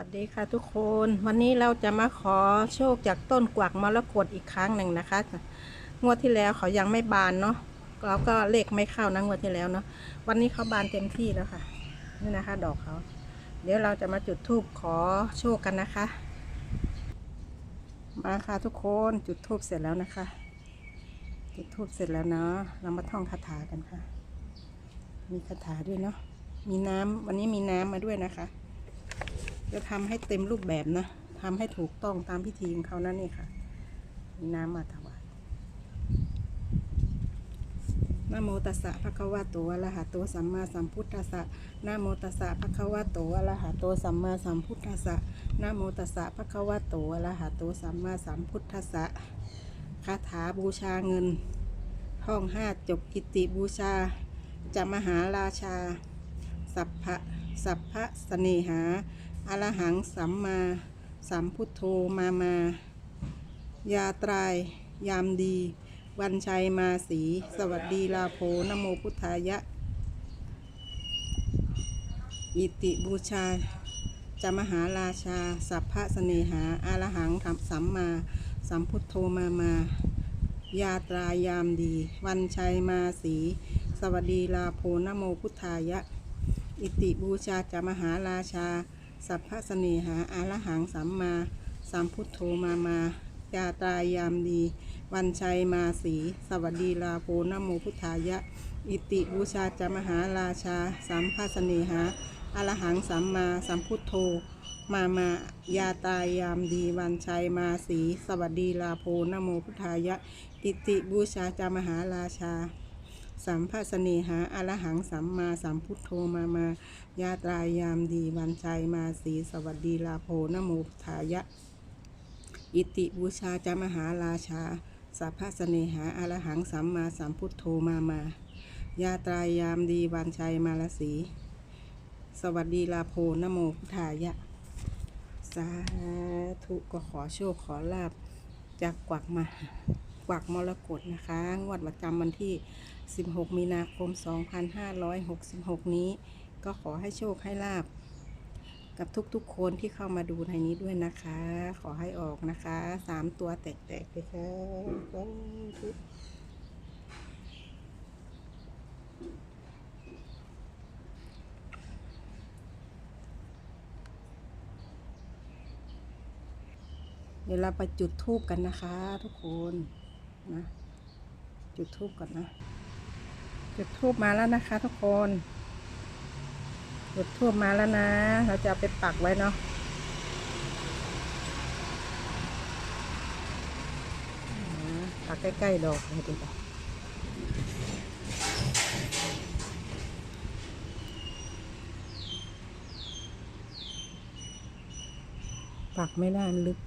วัสดีค่ะทุกคนวันนี้เราจะมาขอโชคจากต้นกวักมรกตอีกครั้งหนึ่งนะคะ งวดที่แล้วเขายังไม่บานเนาะเราก็เลขไม่เข้านะงวดที่แล้วเนาะวันนี้เขาบานเต็มที่แล้วค่ะนี่นะคะ ดอกเขา เดี๋ยวเราจะมาจุดธูปขอโชคกันนะคะ มาค่ะทุกคนจุดธูปเสร็จแล้วนะคะ จุดธูปเสร็จแล้วเนาะเรามาท่องคาถากันค่ะ มีคาถาด้วยเนาะมีน้ำวันนี้มีน้ำมาด้วยนะคะ จะทำให้เต็มรูปแบบนะทำให้ถูกต้องตามพิธีของเขานั่นนี่ค่ะมีน้ำมาถวายนโมตัสสะภะคะวะโตอะระหะโตสัมมาสัมพุทธัสสะนโมตัสสะภะคะวะโตอะระหะโตสัมมาสัมพุทธัสสะนโมตัสสะภะคะวะโตอะระหะโตสัมมาสัมพุทธัสสะคาถาบูชาเงินท่องห้าจบอิติบูชาจะมหาราชา สัพพะสัพพะเสเนหา อรหังสัมมาสัมพุทโธมามายาตราย ยามดี วันชัยมาสี สวัสดีลาโพนโมพุทธายะ อิติบูชาจะมหาราชา สัพพะเสเนหาอรหังธรรมสัมมา สัมพุทโธมามายาตรายามดี วันชัยมาสี สวัสดีลาโพนโมพุทธายะ อิติบูชาจะมหาราชา สัพพะเสนหาอารหังสัมมาสัมพุทโธมามายาตายามดีวันชัยมาสีสวัสดีลาโพนโมพุทธายะอิติบูชาจะมหาราชาสัมภะเนหาอารหังสัมมาสัมพุทโธมามายาตายามดี วันชัยมาสี สวัสดีลาโพนโมพุทธายะ อิติบูชาจามหาราชา สัมภาสเนหาอรหังสัมมาสัมพุทโธมามายาตรายามดีวันชัยมาสีสวัสดีลาโพนโมพุทายะ อิติบูชาจามหาราชา สัพพะเสเนหาอรหังสัมมาสัมพุทโธมามายาตรายามดีวันชัยมาลสี สวัสดีลาโพนโมพุทธายะ สาธุก็ขอโชคขอลาบจากกวักมา กวักมรกตนะคะ งวดประจำวันที่ 16 มีนาคม 2566 นี้ ก็ขอให้โชคให้ลาบ กับทุกๆคนที่เข้ามาดูในนี้ด้วยนะคะ ขอให้ออกนะคะสามตัวแตกๆเลยค่ะเดี๋ยวเราไปจุดทูบกันนะคะทุกคน นะ จุดทูบก่อนนะ จุดทูบมาแล้วนะคะ ทุกคน จุดทูบมาแล้วนะ เราจะเอาไปปักไว้เนาะปักใกล้ๆดอกเลยดีกว่าปักไม่ได้มันลึก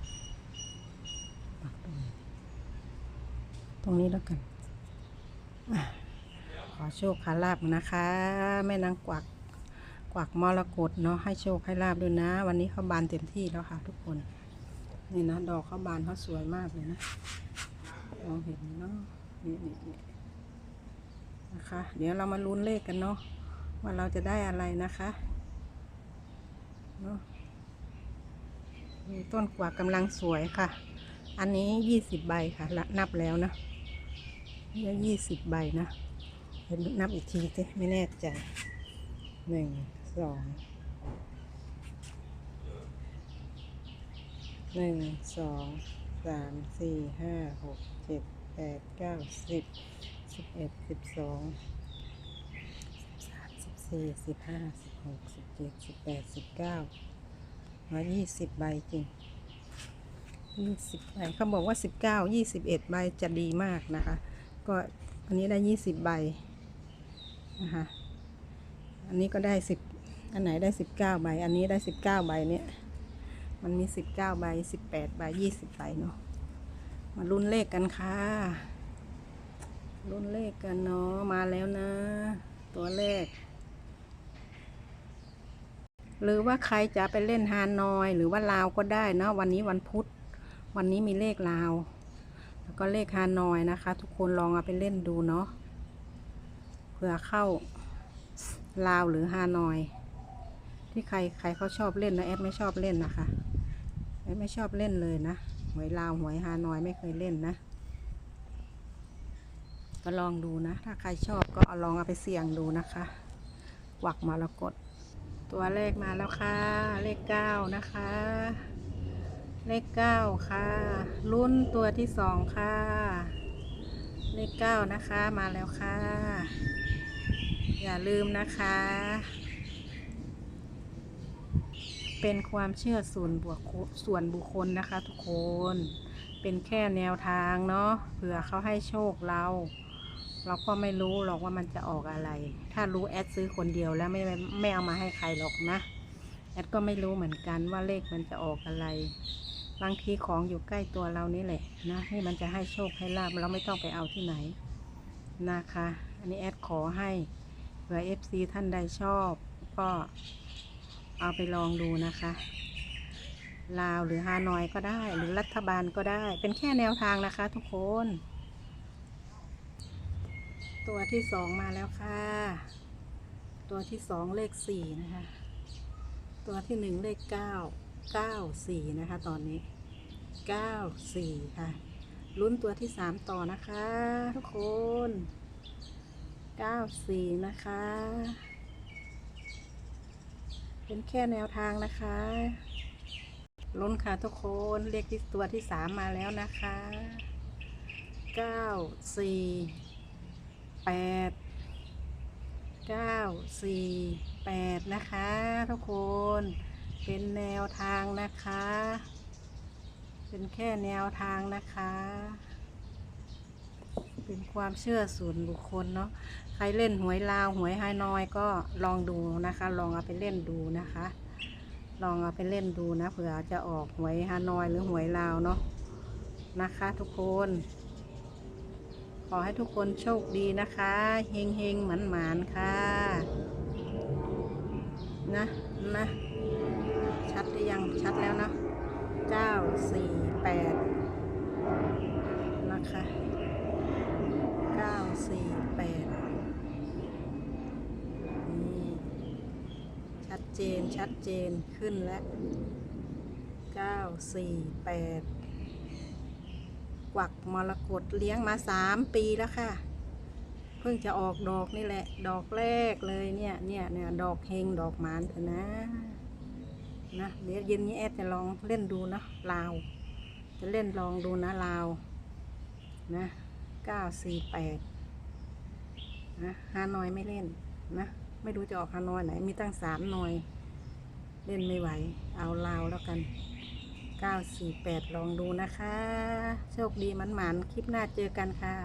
ตรงนี้ ต รงนี้แล้วกันขอโชคขอลาบนะคะ แม่นางกวักกวักมรกตเนาะให้โชคให้ลาบด้วยนะ วันนี้เขาบานเต็มที่แล้วค่ะ ทุกคน นี่นะดอกเขาบานเขาสวยมากเลยนะมองเห็นเนาะนี่นี่นี่นะคะ เดี๋ยวเรามาลุ้นเลขกันเนาะว่าเราจะได้อะไรนะคะเนาะต้นกวักกำลังสวยค่ะ อันนี้ยี่สิบใบค่ะละนับแล้วนะ นี่ยี่สิบใบนะเดี๋ยวนับอีกทีสิไม่แน่ใจหนึ่งสองหนึ่งสองสามสี่ห้าหกเจ็ดแปดเก้าสิบสิบเอ็ดสิบสองสิบสามสิบสี่สิบห้าสิบหกสิบเจ็ดสิบแปดสิบเก้ามายี่สิบใบจริงยี่สิบใบเขาบอกว่าสิบเก้ายี่สิบเอ็ดใบจะดีมากนะคะ ก็อันนี้ได้ยี่สิบใบนะคะอันนี้ก็ได้สิบอันไหนได้สิบเก้าใบ อันนี้ได้สิบเก้าใบเนี่ย มันมีสิบเก้าใบสิบแปดใบยี่สิบใบเนาะมาลุ้นเลขกันค่ะลุ้นเลขกันเนาะมาแล้วนะ ตัวเลขหรือว่าใครจะไปเล่นฮานอย หรือว่าลาวก็ได้นะวันนี้วันพุธ วันนี้มีเลขลาว แล้วก็เลขฮานอยนะคะ ทุกคนลองเอาไปเล่นดูเนาะเผื่อเข้าลาวหรือฮานอย ที่ใครใครเขาชอบเล่นนะแอดไม่ชอบเล่นนะคะแอดไม่ชอบเล่นเลยนะหวยลาวหวยฮานอยไม่เคยเล่นนะ ก็ลองดูนะ ถ้าใครชอบก็เอาลองเอาไปเสี่ยงดูนะคะกวักมรกตตัวเลขมาแล้วค่ะ เลขเก้านะคะ เลขเก้าค่ะรุ่นตัวที่สองค่ะ เลขเก้านะคะมาแล้วค่ะ อย่าลืมนะคะ เป็นความเชื่อส่วนบุคส่วนบุคคลนะคะทุกคน เป็นแค่แนวทางเนาะ เผื่อเขาให้โชคเรา เราก็ไม่รู้หรอกว่ามันจะออกอะไร ถ้ารู้แอดซื้อคนเดียวแล้วไม่ไม่เอามาให้ใครหรอกนะแอดก็ไม่รู้เหมือนกันว่าเลขมันจะออกอะไร บางทีของอยู่ใกล้ตัวเรานี่แหละนะให้มันจะให้โชคให้ลาบเราไม่ต้องไปเอาที่ไหนนะคะ อันนี้แอดขอให้เผื่อ FC ท่านใดชอบก็เอาไปลองดูนะคะ ลาวหรือฮานอยก็ได้ หรือรัฐบาลก็ได้ เป็นแค่แนวทางนะคะทุกคน ตัวที่สองมาแล้วค่ะ ตัวที่สองเลขสี่นะคะ ตัวที่หนึ่งเลขเก้า เก้าสี่นะคะ ตอนนี้เก้าสี่ค่ะ ลุ้นตัวที่สามต่อนะคะ ทุกคนเก้าสี่นะคะ เป็นแค่แนวทางนะคะลุ้นค่ะทุกคนเลขที่ตัวที่สามมาแล้วนะคะเก้าสี่แปดเก้าสี่แปดนะคะ ทุกคน เป็นแนวทางนะคะ เป็นแค่แนวทางนะคะ เป็นความเชื่อส่วนบุคคลเนาะ ใครเล่นหวยลาวหวยไฮนอยก็ลองดูนะคะ ลองเอาไปเล่นดูนะคะ ลองเอาไปเล่นดูนะเผื่อจะออกหวยฮานอยหรือหวยลาวเนาะนะคะ ทุกคน ขอให้ทุกคนโชคดีนะคะเฮงเฮงหมันหมานค่ะ นะนะ รือยังชัดแล้วนะเก้าสี่แปดนะคะเก้าสี่แปดนี่ชัดเจนชัดเจนขึ้นแล้วเก้าสี่แปดกวักมรกตเลี้ยงมาสามปีแล้วค่ะ เพิ่งจะออกดอกนี่แหละ ดอกแรกเลยเนี่ยเนี่ยเนี่ยดอกเฮงดอกหมานเถอะนะ นะเดี๋ยวเย็นนี้แอดจะลองเล่นดูนะลาว จะเล่นลองดูนะลาวนะเก้าสี่แปดนะฮานอยไม่เล่นนะไม่รู้จะออกฮานอยไหนมีตั้งสามหน่อย เล่นไม่ไหว เอาลาวแล้วกันเก้าสี่แปดลองดูนะคะ โชคดีมันหมันคลิปหน้าเจอกันค่ะ